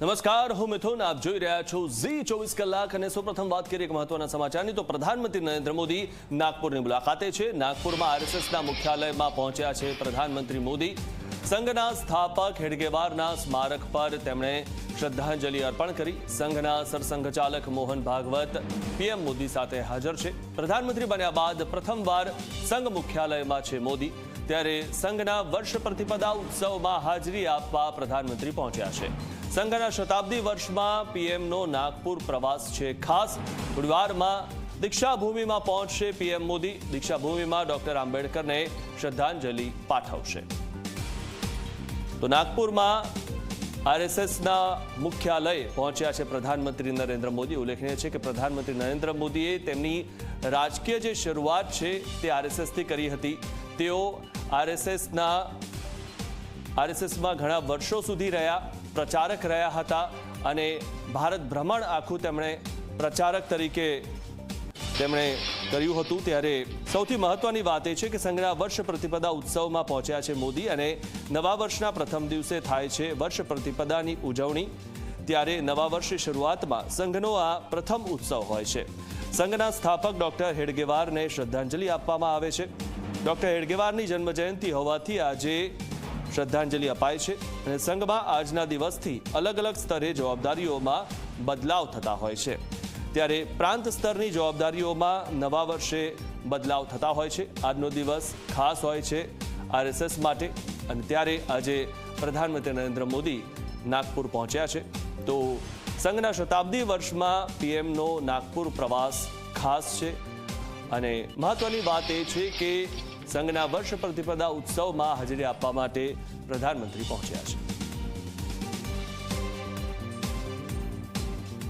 નમસ્કાર, હું મિથુન. આપ જોઈ રહ્યા છો ઝી ચોવીસ કલાક અને સૌપ્રથમ વાત કરીએ એક મહત્વના સમાચારની, તો પ્રધાનમંત્રી નરેન્દ્ર મોદી નાગપુરની મુલાકાતે છે. નાગપુરમાં આરએસએસના મુખ્યાલયમાં પહોંચ્યા છે પ્રધાનમંત્રી મોદી. સંઘના સ્થાપક હેડગેવારના સ્મારક પર તેમણે શ્રદ્ધાંજલિ અર્પણ કરી. સંઘના સરસંઘચાલક મોહન ભાગવત પીએમ મોદી સાથે હાજર છે. પ્રધાનમંત્રી બન્યા બાદ પ્રથમવાર સંઘ મુખ્યાલયમાં છે મોદી. ત્યારે સંઘના વર્ષ પ્રતિપદા ઉત્સવમાં હાજરી આપવા પ્રધાનમંત્રી પહોંચ્યા છે. સંઘના શતાબ્દી વર્ષમાં પીએમનો નાગપુર પ્રવાસ છે ખાસ. બુધવારમાં દીક્ષાભૂમિમાં પહોંચશે પીએમ મોદી. દીક્ષાભૂમિમાં ડોક્ટર આંબેડકરને શ્રદ્ધાંજલિ પાઠવશે. તો નાગપુરમાં આરએસએસના મુખ્યાલય પહોંચ્યા છે પ્રધાનમંત્રી નરેન્દ્ર મોદી. ઉલ્લેખનીય છે કે પ્રધાનમંત્રી નરેન્દ્ર મોદીએ તેમની રાજકીય જે શરૂઆત છે તે આરએસએસથી કરી હતી. તેઓ આરએસએસના આરએસએસમાં ઘણા વર્ષો સુધી રહ્યા, પ્રચારક રહ્યા હતા અને ભારત ભ્રમણ આખું તેમણે પ્રચારક તરીકે તેમણે કર્યું હતું ત્યારે સૌથી મહત્વની વાત એ છે કે સંઘના વર્ષ પ્રતિપદા ઉત્સવમાં પહોંચ્યા છે મોદી અને નવા વર્ષના પ્રથમ દિવસે થાય છે વર્ષ પ્રતિપદાની ઉજવણી. ત્યારે નવા વર્ષની શરૂઆતમાં સંઘનો આ પ્રથમ ઉત્સવ હોય છે. સંઘના સ્થાપક ડોક્ટર હેડગેવારને શ્રદ્ધાંજલિ આપવામાં આવે છે. ડોક્ટર હેડગેવારની જન્મજયંતિ હોવાથી આજે શ્રદ્ધાંજલિ અપાય છે અને સંઘમાં આજના દિવસથી અલગ અલગ સ્તરે જવાબદારીઓમાં બદલાવ થતા હોય છે. ત્યારે પ્રાંત સ્તરની જવાબદારીઓમાં નવા વર્ષે બદલાવ થતા હોય છે. આજનો દિવસ ખાસ હોય છે આરએસએસ માટે. અને ત્યારે આજે પ્રધાનમંત્રી નરેન્દ્ર મોદી નાગપુર પહોંચ્યા છે. તો સંઘના શતાબ્દી વર્ષમાં પીએમનો નાગપુર પ્રવાસ ખાસ છે. અને મહત્વની વાત એ છે કે સંઘના વર્ષ પ્રતિપદા ઉત્સવમાં હાજરી આપવા માટે પ્રધાનમંત્રી પહોંચ્યા છે.